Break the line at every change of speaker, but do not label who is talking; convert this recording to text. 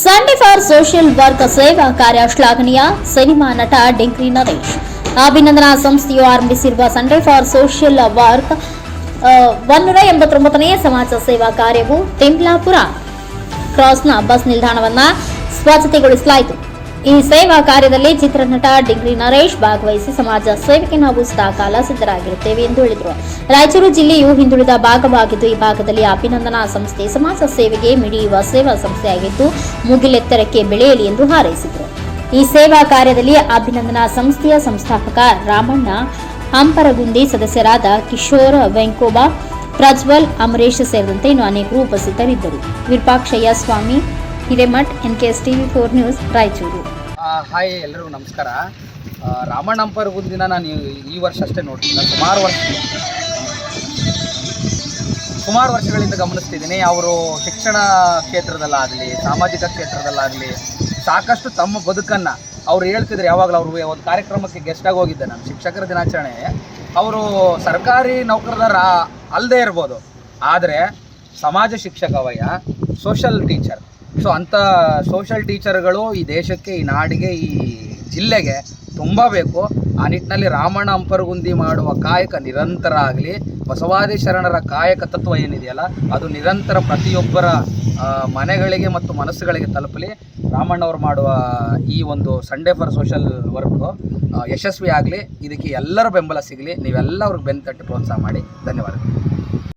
Sunday for social work ಸೇವಾ ಕಾರ್ಯ ಶ್ಲಾಘನೀಯ. ಸಿನಿಮಾ ನಟ ಡಿಂಕ್ರಿ ನರೇಶ್. ಅಭಿನಂದನಾ ಸಂಸ್ಥೆಯು ಆರಂಭಿಸಿರುವ ಸಂಡೇ ಫಾರ್ ಸೋಷಿಯಲ್ ವರ್ಕ್ ಒಂದೂರ ಎಂಬತ್ತೊಂಬತ್ತನೇ ಸಮಾಜ ಸೇವಾ ಕಾರ್ಯವು ತಿಮ್ಲಾಪುರ ಕ್ರಾಸ್ನ ಬಸ್ ನಿಲ್ದಾಣವನ್ನ ಸ್ವಚ್ಛತೆಗೊಳಿಸಲಾಯಿತು. ಈ ಸೇವಾ ಕಾರ್ಯದಲ್ಲಿ ಚಿತ್ರನಟ ಡಿಗ್ರಿ ನರೇಶ್ ಭಾಗವಹಿಸಿ ಸಮಾಜ ಸೇವೆಗೆ ನಾವು ಸದಾಕಾಲ ಸಿದ್ಧರಾಗಿರುತ್ತೇವೆ ಎಂದು ಹೇಳಿದರು. ರಾಯಚೂರು ಜಿಲ್ಲೆಯು ಹಿಂದುಳಿದ ಭಾಗವಾಗಿದ್ದು, ಈ ಭಾಗದಲ್ಲಿ ಅಭಿನಂದನಾ ಸಂಸ್ಥೆ, ಸಮಾಜ ಸೇವೆಗೆ ಮಿಡಿಯುವ ಸೇವಾ ಸಂಸ್ಥೆಯಾಗಿದ್ದು, ಮುಗಿಲೆತ್ತರಕ್ಕೆ ಬೆಳೆಯಲಿ ಎಂದು ಹಾರೈಸಿದರು. ಈ ಸೇವಾ ಕಾರ್ಯದಲ್ಲಿ ಅಭಿನಂದನಾ ಸಂಸ್ಥೆಯ ಸಂಸ್ಥಾಪಕ ರಾಮಣ್ಣ ಹಂಪರಗುಂದಿ ಸದಸ್ಯರಾದ ಕಿಶೋರ್ ವೆಂಕೋಬಾ, ಪ್ರಜ್ವಲ್, ಅಮರೇಶ್ ಸೇರಿದಂತೆ ಇನ್ನು ಅನೇಕರು ಉಪಸ್ಥಿತರಿದ್ದರು. Virupakshayya, Swami Hiremath NKS TV four news, Raichur.
Hi ಎಲ್ಲರಿಗೂ ನಮಸ್ಕಾರ. ರಾಮಣ್ಣ ಅಂಪರ್ ಗುಂದಿನ ನಾನು ಈ- ವರ್ಷ ಅಷ್ಟೇ ನೋಡ್ತೀನಿ. ಸುಮಾರು ವರ್ಷ ಸುಮಾರು ವರ್ಷಗಳಿಂದ ಗಮನಿಸ್ತಿದ್ದೀನಿ. ಅವರು ಶಿಕ್ಷಣ ಕ್ಷೇತ್ರದಲ್ಲಾಗಲಿ, ಸಾಮಾಜಿಕ ಕ್ಷೇತ್ರದಲ್ಲಾಗಲಿ, ಸಾಕಷ್ಟು ತಮ್ಮ ಬದುಕನ್ನು ಅವ್ರು ಹೇಳ್ತಿದ್ರು. ಯಾವಾಗಲೂ ಅವರು ಒಂದು ಕಾರ್ಯಕ್ರಮಕ್ಕೆ ಗೆಸ್ಟಾಗಿ ಹೋಗಿದ್ದೆ ನಾನು, ಶಿಕ್ಷಕರ ದಿನಾಚರಣೆ. ಅವರು ಸರ್ಕಾರಿ ನೌಕರದಾರ ಅಲ್ಲದೆ ಇರ್ಬೋದು. ಆದರೆ ಸಮಾಜ ಶಿಕ್ಷಕವಯ್ಯ ಸೋಷಲ್ ಟೀಚರ್ ಸೊ ಅಂಥ ಸೋಷಲ್ ಟೀಚರ್ಗಳು ಈ ದೇಶಕ್ಕೆ, ಈ ನಾಡಿಗೆ, ಈ ಜಿಲ್ಲೆಗೆ ತುಂಬ ಬೇಕು. ಆ ನಿಟ್ಟಿನಲ್ಲಿ ರಾಮಣ್ಣ ಅಂಪರಗುಂದಿ ಮಾಡುವ ಕಾಯಕ ನಿರಂತರ ಆಗಲಿ, ಬಸವಾದಿ ಶರಣರ ಕಾಯಕ ತತ್ವ ಏನಿದೆಯಲ್ಲ, ಅದು ನಿರಂತರ ಪ್ರತಿಯೊಬ್ಬರ ಮನೆಗಳಿಗೆ ಮತ್ತು ಮನಸ್ಸುಗಳಿಗೆ ತಲುಪಲಿ. ರಾಮಣ್ಣವ್ರು ಮಾಡುವ ಈ ಒಂದು ಸಂಡೇ ಫಾರ್ ಸೋಷಲ್ ವರ್ಕ್ ಯಶಸ್ವಿ ಆಗಲಿ ಇದಕ್ಕೆ ಎಲ್ಲರ ಬೆಂಬಲ ಸಿಗಲಿ. ನೀವೆಲ್ಲ ಅವ್ರಿಗೆ ಬೆನ್ನು ತಟ್ಟಿ ಪ್ರೋತ್ಸಾಹ ಮಾಡಿ. ಧನ್ಯವಾದಗಳು.